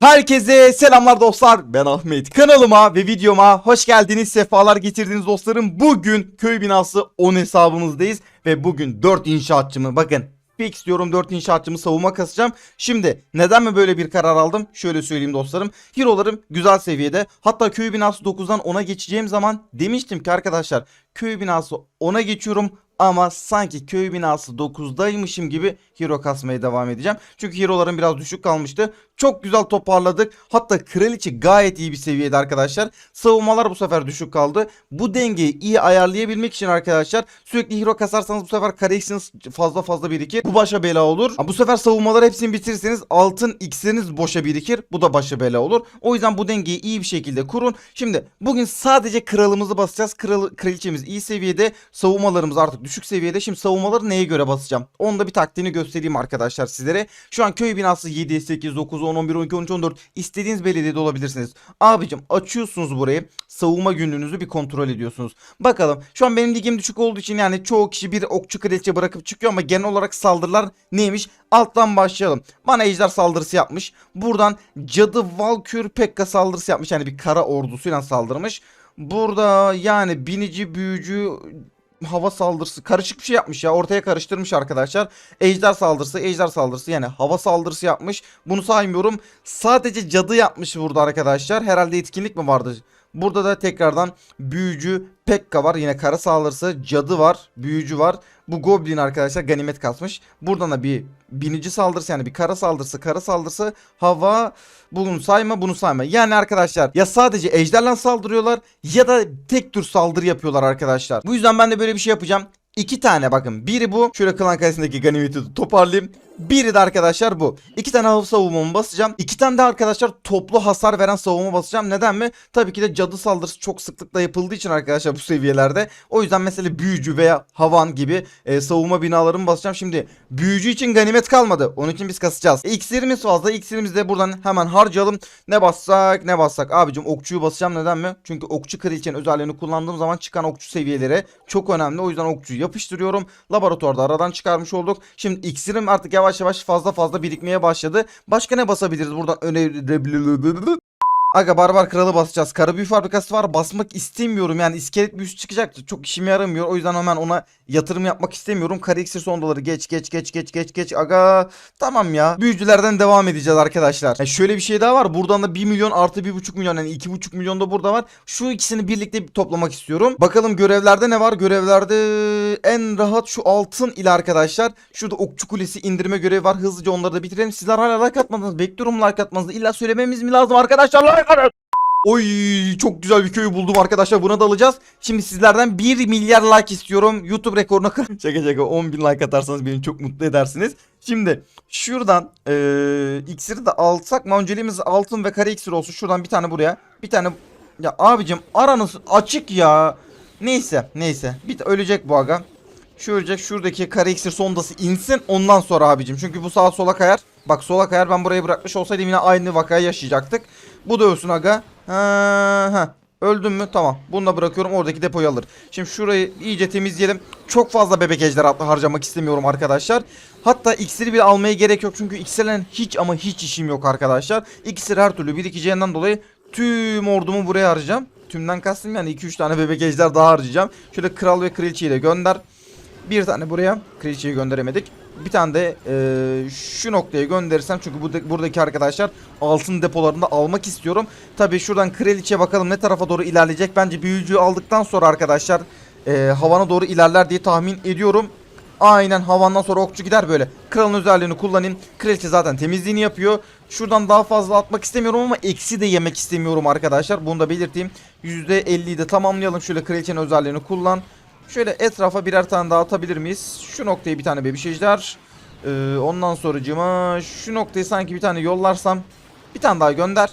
Herkese selamlar dostlar. Ben Ahmet. Kanalıma ve videoma hoş geldiniz. Sefalar getirdiniz dostlarım. Bugün köy binası 10 hesabımızdayız ve bugün 4 inşaatçımı bakın fix diyorum 4 inşaatçımı savunma kasacağım. Şimdi neden mi böyle bir karar aldım? Şöyle söyleyeyim dostlarım. Hero'larım güzel seviyede. Hatta köy binası 9'dan 10'a geçeceğim zaman demiştim ki arkadaşlar köy binası 10'a geçiyorum ama sanki köy binası 9'daymışım gibi hero kasmaya devam edeceğim. Çünkü hero'larım biraz düşük kalmıştı. Çok güzel toparladık. Hatta kraliçe gayet iyi bir seviyede arkadaşlar. Savunmalar bu sefer düşük kaldı. Bu dengeyi iyi ayarlayabilmek için arkadaşlar sürekli hero kasarsanız bu sefer kare x'iniz fazla fazla birikir. Bu başa bela olur. Bu sefer savunmaları hepsini bitirirseniz altın x'leriniz boşa birikir. Bu da başa bela olur. O yüzden bu dengeyi iyi bir şekilde kurun. Şimdi bugün sadece kralımızı basacağız. Kral, kraliçemiz iyi seviyede. Savunmalarımız artık düşük seviyede. Şimdi savunmaları neye göre basacağım? Onu da bir taktiğini göstereyim arkadaşlar sizlere. Şu an köy binası 7, 8, 9, 10, 11, 12, 13, 14 istediğiniz belediyede olabilirsiniz. Abicim açıyorsunuz burayı. Savunma günlüğünüzü bir kontrol ediyorsunuz. Bakalım şu an benim ligim düşük olduğu için yani çoğu kişi bir okçu kraliçe bırakıp çıkıyor ama genel olarak saldırılar neymiş? Alttan başlayalım. Bana ejder saldırısı yapmış. Buradan cadı valkür pekka saldırısı yapmış. Yani bir kara ordusuyla saldırmış. Burada yani binici büyücü hava saldırısı karışık bir şey yapmış ya ortaya karıştırmış arkadaşlar. Ejder saldırısı ejder saldırısı yani hava saldırısı yapmış. Bunu saymıyorum. Sadece cadı yapmış burada arkadaşlar. Herhalde etkinlik mi vardı? Burada da tekrardan büyücü Pekka var. Yine kara saldırısı cadı var. Büyücü var. Bu goblin arkadaşlar ganimet kasmış. Buradan da bir binici saldırısı yani bir kara saldırısı kara saldırısı hava bunu sayma bunu sayma. Yani arkadaşlar ya sadece ejderle saldırıyorlar ya da tek tür saldırı yapıyorlar arkadaşlar. Bu yüzden ben de böyle bir şey yapacağım. İki tane bakın. Biri bu. Şöyle klan kalesindeki ganimeti toparlayayım. Biri de arkadaşlar bu. İki tane hava savunmamı basacağım. İki tane de arkadaşlar toplu hasar veren savunma basacağım. Neden mi? Tabii ki de cadı saldırısı çok sıklıkla yapıldığı için arkadaşlar bu seviyelerde. O yüzden mesela büyücü veya havan gibi e, savunma binalarımı basacağım. Şimdi büyücü için ganimet kalmadı. Onun için biz kasacağız. E, iksirimiz fazla. İksirimizi de buradan hemen harcayalım. Ne bassak ne bassak. Abicim okçuyu basacağım. Neden mi? Çünkü okçu kraliçenin özelliğini kullandığım zaman çıkan okçu seviyeleri çok önemli. O yüzden okçuyu yapıştırıyorum. Laboratuvarda aradan çıkarmış olduk. Şimdi iksirim artık yavaş yavaş fazla fazla birikmeye başladı. Başka ne basabiliriz buradan öne... Aga barbar kralı basacağız. Kara büyü fabrikası var. Basmak istemiyorum. Yani iskelet büyüsü çıkacaktı. Çok işime yaramıyor. O yüzden hemen ona yatırım yapmak istemiyorum. Kara iksir sondaları geç geç geç geç geç geç. Aga tamam ya. Büyücülerden devam edeceğiz arkadaşlar. Ya şöyle bir şey daha var. Buradan da 1 milyon artı 1,5 milyon yani 2,5 milyon da burada var. Şu ikisini birlikte toplamak istiyorum. Bakalım görevlerde ne var? Görevlerde en rahat şu altın ile arkadaşlar. Şurada okçu kulesi indirme görevi var. Hızlıca onları da bitirelim. Sizler hala like atmadınız. Bekliyorum like atmanızı. İlla söylememiz mi lazım arkadaşlar? Oy çok güzel bir köy buldum arkadaşlar buna da alacağız. Şimdi sizlerden 1 milyar like istiyorum. YouTube rekoruna kır. şaka şaka 10 bin like atarsanız beni çok mutlu edersiniz. Şimdi şuradan eee iksiri de alsak mı? Önceliğimiz altın ve kare iksir olsun. Şuradan bir tane buraya. Bir tane ya abicim aranız açık ya. Neyse neyse. Bir ölecek bu aga. Şu ölecek şuradaki kare iksir sondası insin ondan sonra abicim. Çünkü bu sağa sola kayar. Bak sola kayar ben burayı bırakmış olsaydım yine aynı vakayı yaşayacaktık. Bu da ölsün aga. Ha, ha. Öldün mü? Tamam. Bunu da bırakıyorum. Oradaki depoyu alır. Şimdi şurayı iyice temizleyelim. Çok fazla bebek ejder harcamak istemiyorum arkadaşlar. Hatta iksiri bile almaya gerek yok. Çünkü iksirle hiç ama hiç işim yok arkadaşlar. İksir her türlü birikeceğinden dolayı tüm ordumu buraya harcayacağım. Tümden kastım yani 2-3 tane bebek ejder daha harcayacağım. Şöyle kral ve kraliçeyi de gönder. Bir tane buraya. Kraliçeyi gönderemedik. Bir tane de e, şu noktaya gönderirsem çünkü burada, buradaki arkadaşlar altın depolarında almak istiyorum. Tabii şuradan kraliçeye bakalım ne tarafa doğru ilerleyecek. Bence büyücüyü aldıktan sonra arkadaşlar e, havana doğru ilerler diye tahmin ediyorum. Aynen havandan sonra okçu gider böyle. Kralın özelliğini kullanayım. Kraliçe zaten temizliğini yapıyor. Şuradan daha fazla atmak istemiyorum ama eksi de yemek istemiyorum arkadaşlar. Bunu da belirteyim. %50'yi de tamamlayalım. Şöyle kraliçenin özelliğini kullan. Şöyle etrafa birer tane daha atabilir miyiz? Şu noktayı bir tane bebiş ejder. Ee, ondan sonracığıma şu noktayı sanki bir tane yollarsam bir tane daha gönder.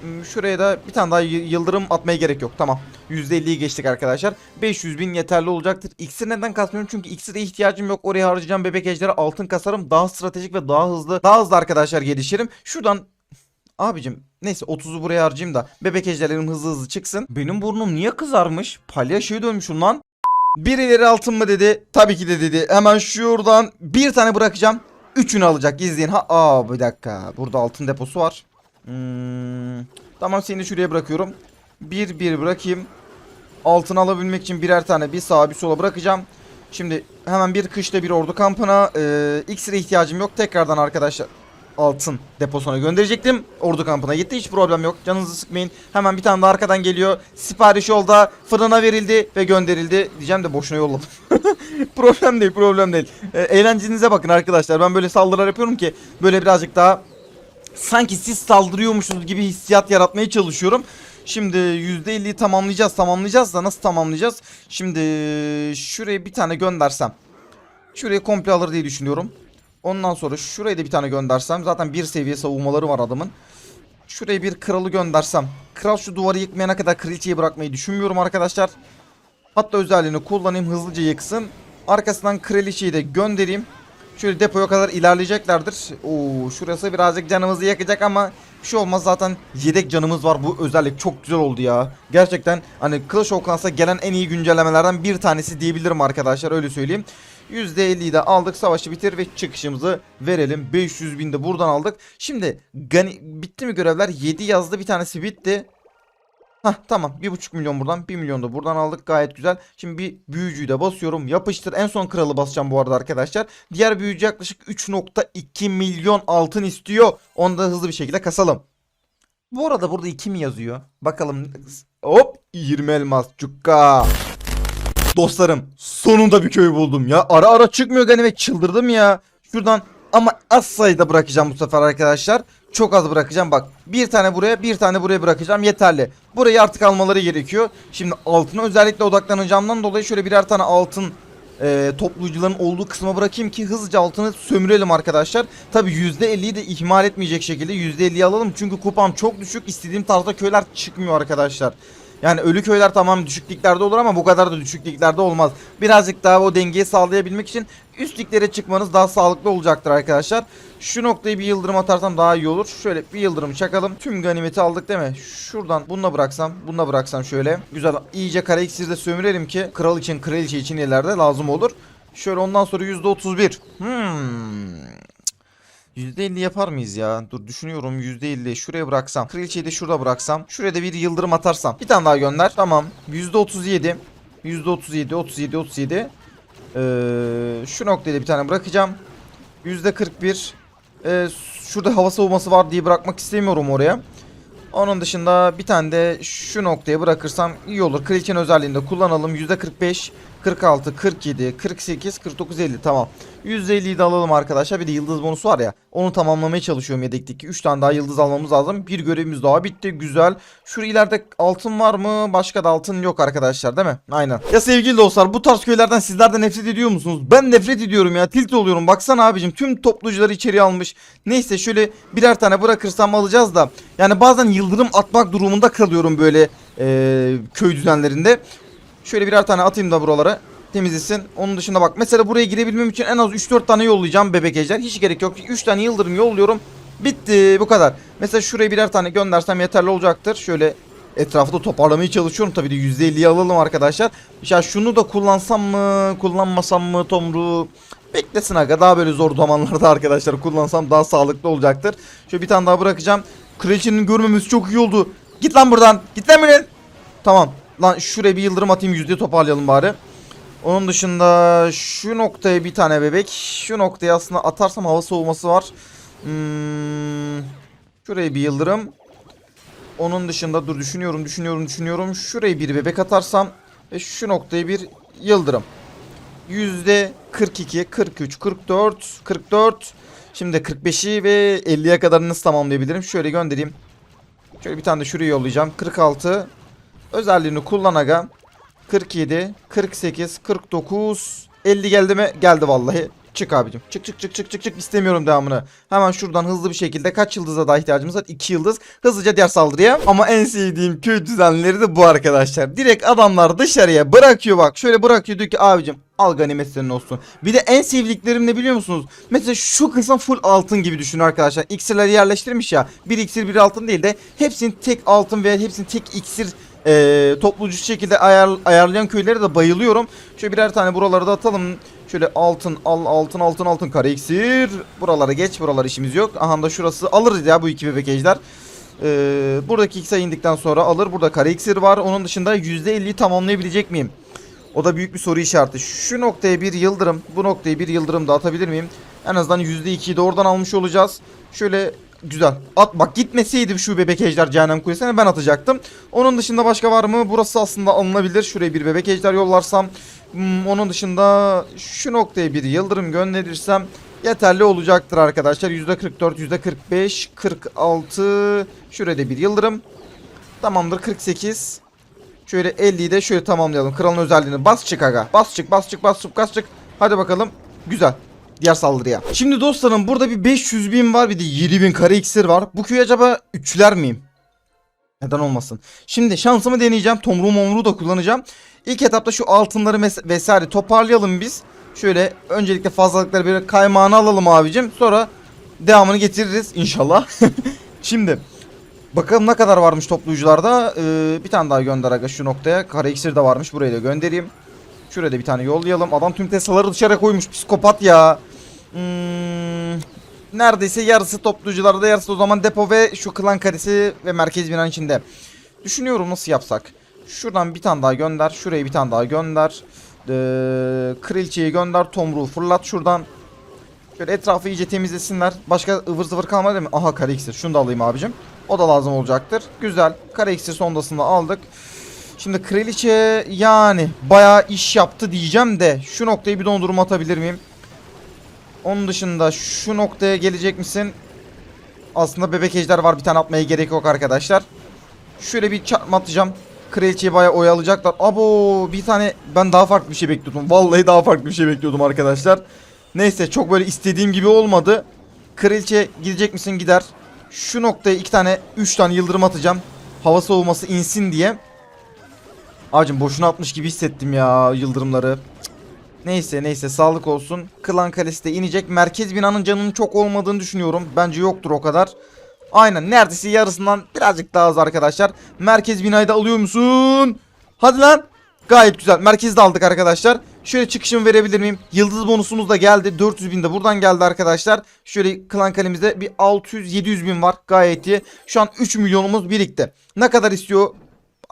Hmm, Şuraya da bir tane daha yıldırım atmaya gerek yok. Tamam. %50'yi geçtik arkadaşlar. 500 bin yeterli olacaktır. İksir neden kasmıyorum? Çünkü iksire ihtiyacım yok. Oraya harcayacağım bebek ejderi altın kasarım. Daha stratejik ve daha hızlı. Daha hızlı arkadaşlar gelişirim. Şuradan Abicim neyse 30'u buraya harcayayım da bebek ejderlerim hızlı hızlı çıksın. Benim burnum niye kızarmış? Palyaçoya dönmüşüm lan. Birileri altın mı dedi? Tabii ki de dedi. Hemen şuradan bir tane bırakacağım. Üçünü alacak. İzleyin. Ha, aa bir dakika. Burada altın deposu var. Hmm, tamam seni şuraya bırakıyorum. Bir bir bırakayım. Altın alabilmek için birer tane bir sağa bir sola bırakacağım. Şimdi hemen bir kışta bir ordu kampına e, iksire ihtiyacım yok. Tekrardan arkadaşlar altın deposuna gönderecektim. Ordu kampına gitti. Hiç problem yok. Canınızı sıkmayın. Hemen bir tane daha arkadan geliyor. Sipariş yolda fırına verildi ve gönderildi. Diyeceğim de boşuna yolladım. problem değil problem değil. E, eğlencenize bakın arkadaşlar. Ben böyle saldırılar yapıyorum ki böyle birazcık daha sanki siz saldırıyormuşsunuz gibi hissiyat yaratmaya çalışıyorum. Şimdi %50'yi tamamlayacağız tamamlayacağız da nasıl tamamlayacağız? Şimdi şuraya bir tane göndersem. Şurayı komple alır diye düşünüyorum. Ondan sonra şuraya da bir tane göndersem. Zaten bir seviye savunmaları var adamın. Şuraya bir kralı göndersem. Kral şu duvarı yıkmayana kadar kraliçeyi bırakmayı düşünmüyorum arkadaşlar. Hatta özelliğini kullanayım hızlıca yıksın. Arkasından kraliçeyi de göndereyim. Şöyle depoya kadar ilerleyeceklerdir. Oo, şurası birazcık canımızı yakacak ama bir şey olmaz zaten yedek canımız var. Bu özellik çok güzel oldu ya. Gerçekten hani Clash of Clans'a gelen en iyi güncellemelerden bir tanesi diyebilirim arkadaşlar öyle söyleyeyim. %50'yi de aldık savaşı bitir ve çıkışımızı verelim. 500 bin de buradan aldık. Şimdi gani, bitti mi görevler? 7 yazdı bir tanesi bitti. Hah tamam 1.5 milyon buradan 1 milyon da buradan aldık gayet güzel. Şimdi bir büyücüyü de basıyorum yapıştır en son kralı basacağım bu arada arkadaşlar. Diğer büyücü yaklaşık 3.2 milyon altın istiyor. Onu da hızlı bir şekilde kasalım. Bu arada burada 2 mi yazıyor? Bakalım hop 20 elmas cukka. Dostlarım sonunda bir köy buldum ya. Ara ara çıkmıyor ganimet çıldırdım ya. Şuradan ama az sayıda bırakacağım bu sefer arkadaşlar. Çok az bırakacağım bak. Bir tane buraya bir tane buraya bırakacağım yeterli. Burayı artık almaları gerekiyor. Şimdi altına özellikle odaklanacağımdan dolayı şöyle birer tane altın e, toplayıcıların olduğu kısma bırakayım ki hızlıca altını sömürelim arkadaşlar. Tabi %50'yi de ihmal etmeyecek şekilde %50'yi alalım. Çünkü kupam çok düşük. İstediğim tarzda köyler çıkmıyor arkadaşlar. Yani ölü köyler tamam düşüklüklerde olur ama bu kadar da düşüklüklerde olmaz. Birazcık daha o dengeyi sağlayabilmek için üst liglere çıkmanız daha sağlıklı olacaktır arkadaşlar. Şu noktayı bir yıldırım atarsam daha iyi olur. Şöyle bir yıldırım çakalım. Tüm ganimeti aldık değil mi? Şuradan bununla bıraksam, bununla bıraksam şöyle. Güzel iyice kara iksirde sömürelim ki kral için, kraliçe için ileride lazım olur. Şöyle ondan sonra %31. Hmm. %50 yapar mıyız ya? Dur düşünüyorum %50 şuraya bıraksam. Kraliçeyi de şurada bıraksam. Şuraya da bir yıldırım atarsam. Bir tane daha gönder. Tamam. %37. %37, 37, 37. Ee, şu noktaya da bir tane bırakacağım. %41. Ee, şurada hava savunması var diye bırakmak istemiyorum oraya. Onun dışında bir tane de şu noktaya bırakırsam iyi olur. Kraliçenin özelliğini de kullanalım. %45, 46, 47, 48, 49, 50 tamam. %50'yi de alalım arkadaşlar. Bir de yıldız bonusu var ya. Onu tamamlamaya çalışıyorum yedekteki. 3 tane daha yıldız almamız lazım. Bir görevimiz daha bitti. Güzel. Şurada ileride altın var mı? Başka da altın yok arkadaşlar değil mi? Aynen. Ya sevgili dostlar bu tarz köylerden sizler de nefret ediyor musunuz? Ben nefret ediyorum ya. Tilt oluyorum. Baksana abicim tüm toplucuları içeri almış. Neyse şöyle birer tane bırakırsam alacağız da. Yani bazen yıldırım atmak durumunda kalıyorum böyle eee, köy düzenlerinde. Şöyle birer tane atayım da buralara temizlesin. Onun dışında bak mesela buraya girebilmem için en az 3-4 tane yollayacağım bebek ejder. Hiç gerek yok. 3 tane yıldırım yolluyorum. Bitti bu kadar. Mesela şuraya birer tane göndersem yeterli olacaktır. Şöyle etrafı da toparlamaya çalışıyorum. Tabii de %50'yi alalım arkadaşlar. Ya şunu da kullansam mı kullanmasam mı Tomru? Beklesin aga daha böyle zor zamanlarda arkadaşlar kullansam daha sağlıklı olacaktır. Şöyle bir tane daha bırakacağım. Kraliçenin görmemesi çok iyi oldu. Git lan buradan. Git lan buradan. Tamam. Lan şuraya bir yıldırım atayım yüzde toparlayalım bari. Onun dışında şu noktaya bir tane bebek. Şu noktaya aslında atarsam hava soğuması var. Hmm, şuraya bir yıldırım. Onun dışında dur düşünüyorum düşünüyorum düşünüyorum. Şuraya bir bebek atarsam ve şu noktaya bir yıldırım. Yüzde 42, 43, 44, 44. Şimdi 45'i ve 50'ye kadar nasıl tamamlayabilirim? Şöyle göndereyim. Şöyle bir tane de şuraya yollayacağım. 46. Özelliğini kullan aga. 47, 48, 49, 50 geldi mi? Geldi vallahi. Çık abicim. Çık çık çık çık çık çık istemiyorum devamını. Hemen şuradan hızlı bir şekilde kaç yıldıza daha ihtiyacımız var? 2 yıldız. Hızlıca diğer saldırıya. Ama en sevdiğim köy düzenleri de bu arkadaşlar. Direkt adamlar dışarıya bırakıyor bak. Şöyle bırakıyor diyor ki abicim al ganimet senin olsun. Bir de en sevdiklerim ne biliyor musunuz? Mesela şu kısım full altın gibi düşünün arkadaşlar. İksirleri yerleştirmiş ya. Bir iksir bir altın değil de hepsinin tek altın ve hepsinin tek iksir e, toplucu şekilde ayar, ayarlayan köylere de bayılıyorum. Şöyle birer tane buraları da atalım. Şöyle altın al altın altın altın kare iksir. Buralara geç buralar işimiz yok. Aha da şurası alırız ya bu iki bebek ejder. Ee, buradaki sayı indikten sonra alır. Burada kare iksir var. Onun dışında %50'yi tamamlayabilecek miyim? O da büyük bir soru işareti. Şu noktaya bir yıldırım, bu noktaya bir yıldırım da atabilir miyim? En azından %2'yi de oradan almış olacağız. Şöyle güzel. At bak gitmeseydi şu bebek ejder cehennem kulesine ben atacaktım. Onun dışında başka var mı? Burası aslında alınabilir. Şuraya bir bebek ejder yollarsam. Hmm, onun dışında şu noktaya bir yıldırım gönderirsem yeterli olacaktır arkadaşlar. %44, %45, 46. Şuraya da bir yıldırım. Tamamdır 48. Şöyle 50'yi de şöyle tamamlayalım. Kralın özelliğini bas çık aga. Bas çık bas çık bas çık bas çık. Hadi bakalım. Güzel. Diğer saldırıya. Şimdi dostlarım burada bir 500 bin var bir de 7 bin kare iksir var. Bu köy acaba üçler miyim? Neden olmasın? Şimdi şansımı deneyeceğim. Tomruğu momruğu da kullanacağım. İlk etapta şu altınları vesaire toparlayalım biz. Şöyle öncelikle fazlalıkları bir kaymağını alalım abicim. Sonra devamını getiririz inşallah. Şimdi bakalım ne kadar varmış toplayıcılarda. Ee, bir tane daha gönder aga şu noktaya. Kare iksir de varmış. Buraya da göndereyim. Şuraya da bir tane yollayalım. Adam tüm tesaları dışarı koymuş. Psikopat ya. Hmm, neredeyse yarısı toplayıcılarda yarısı o zaman depo ve şu klan karesi ve merkez binanın içinde. Düşünüyorum nasıl yapsak. Şuradan bir tane daha gönder. Şuraya bir tane daha gönder. Ee, Kraliçeyi gönder. Tomruğu fırlat şuradan. Şöyle etrafı iyice temizlesinler. Başka ıvır zıvır kalmadı mi? Aha kare iksir. Şunu da alayım abicim. O da lazım olacaktır. Güzel. Kare iksir sondasını aldık. Şimdi kraliçe yani bayağı iş yaptı diyeceğim de şu noktayı bir dondurma atabilir miyim? Onun dışında şu noktaya gelecek misin? Aslında bebek ejder var bir tane atmaya gerek yok arkadaşlar. Şöyle bir çarpma atacağım. Kraliçeyi bayağı oyalayacaklar. Abo bir tane ben daha farklı bir şey bekliyordum. Vallahi daha farklı bir şey bekliyordum arkadaşlar. Neyse çok böyle istediğim gibi olmadı. Kraliçe gidecek misin gider. Şu noktaya iki tane üç tane yıldırım atacağım. Hava soğuması insin diye. Abicim boşuna atmış gibi hissettim ya yıldırımları. Neyse neyse sağlık olsun. Klan Kalesi de inecek. Merkez binanın canının çok olmadığını düşünüyorum. Bence yoktur o kadar. Aynen neredeyse yarısından birazcık daha az arkadaşlar. Merkez binayı da alıyor musun? Hadi lan. Gayet güzel. Merkezi de aldık arkadaşlar. Şöyle çıkışımı verebilir miyim? Yıldız bonusumuz da geldi. 400 bin de buradan geldi arkadaşlar. Şöyle klan kalemizde bir 600-700 bin var. Gayet iyi. Şu an 3 milyonumuz birikti. Ne kadar istiyor?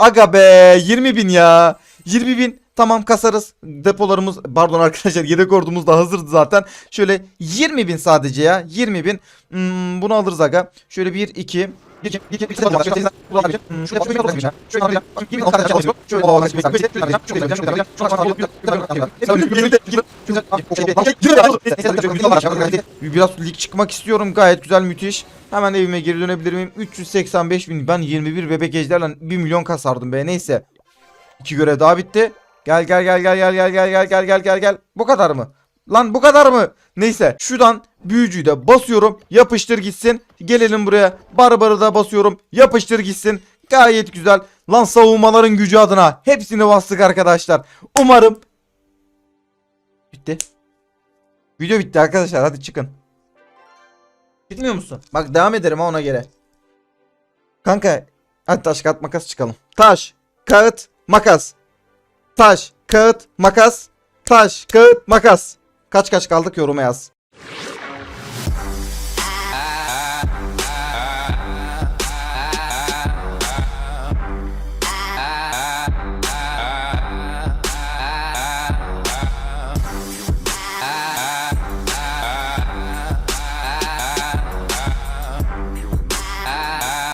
Aga be 20 bin ya. 20 bin tamam kasarız. Depolarımız pardon arkadaşlar yedek ordumuz da hazırdı zaten. Şöyle 20 bin sadece ya 20 bin. Hmm, bunu alırız aga. Şöyle 1 2 iki, bir, iki, bu da abicim. Hmm, şuraya, şuraya, şuraya, şuraya, şuraya, şuraya, şuraya, şuraya, şuraya, şöyle, şöyle, şöyle, şöyle, şöyle, şöyle, şöyle, şöyle, şöyle, Biraz lig çıkmak istiyorum gayet güzel müthiş. Hemen evime geri dönebilir miyim? 385 bin ben 21 bebek ejderle 1 milyon kasardım be neyse. İki görev daha bitti. Gel gel gel gel gel gel gel gel gel gel gel gel. Bu kadar mı? Lan bu kadar mı? Neyse şuradan büyücüyü de basıyorum. Yapıştır gitsin. Gelelim buraya. Barbarı da basıyorum. Yapıştır gitsin. Gayet güzel. Lan savunmaların gücü adına hepsini bastık arkadaşlar. Umarım bitti. Video bitti arkadaşlar. Hadi çıkın. Bitmiyor musun? Bak devam ederim ona göre. Kanka hadi taş kağıt makas çıkalım. Taş kağıt makas. Taş kağıt makas. Taş kağıt makas. Kaç kaç kaldık yoruma yaz.